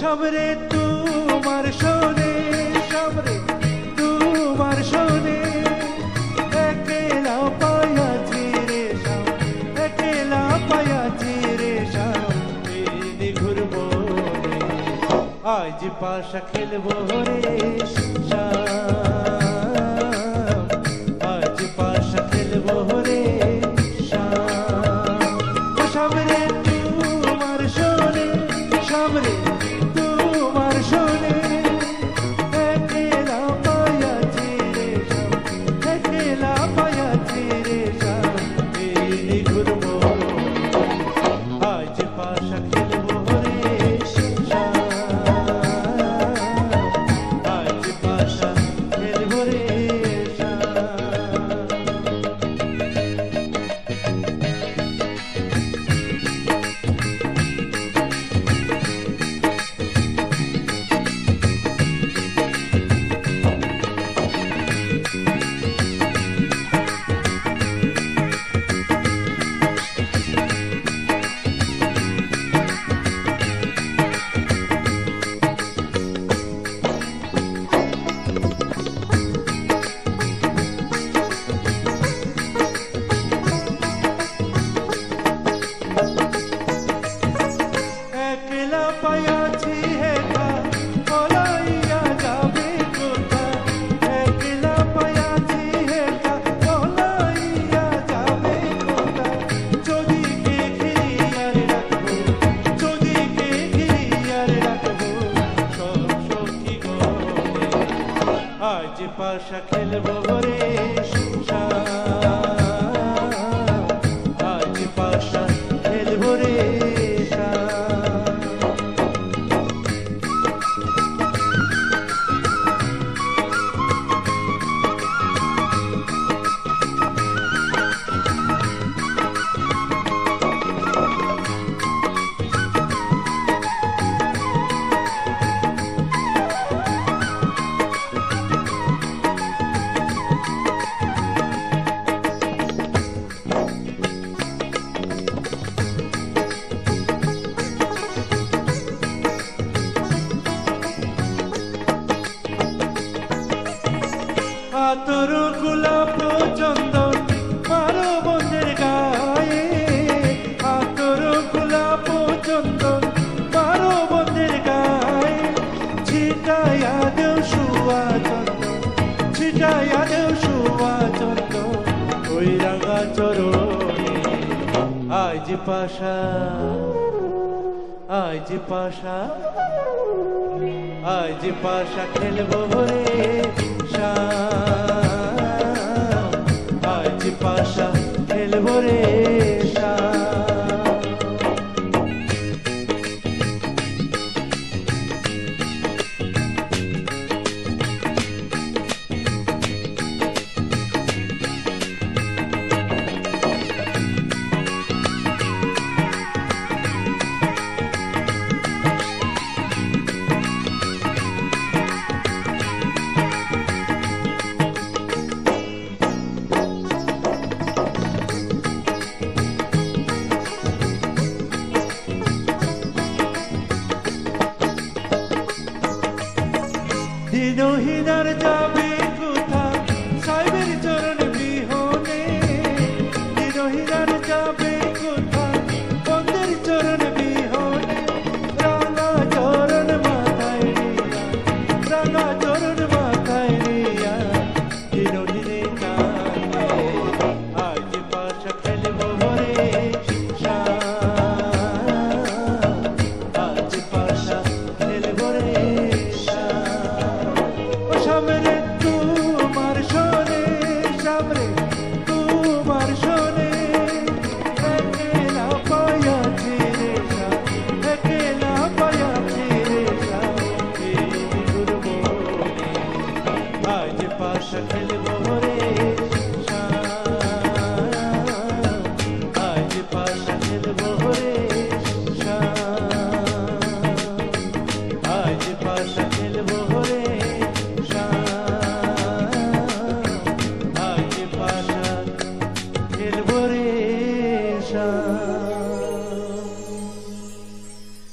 সবরে তোমার শোনে সবরে তোমার শোনে। একলা পায়া ছেড়ে সাম একলা পায়া ছেড়ে সাম ঘুরবো আজ পাশা খেলব রে সাম আজ পাশা খেলব রে। আজ পাশা খেলব রে শিক্ষা adeus sua tondo Chitai adeus sua tondo Oi ranga choroni Ai de pasha Ai de pasha Ai de pasha khelbo bore sha Ai de pasha khelbo re sha পাখিদার যাব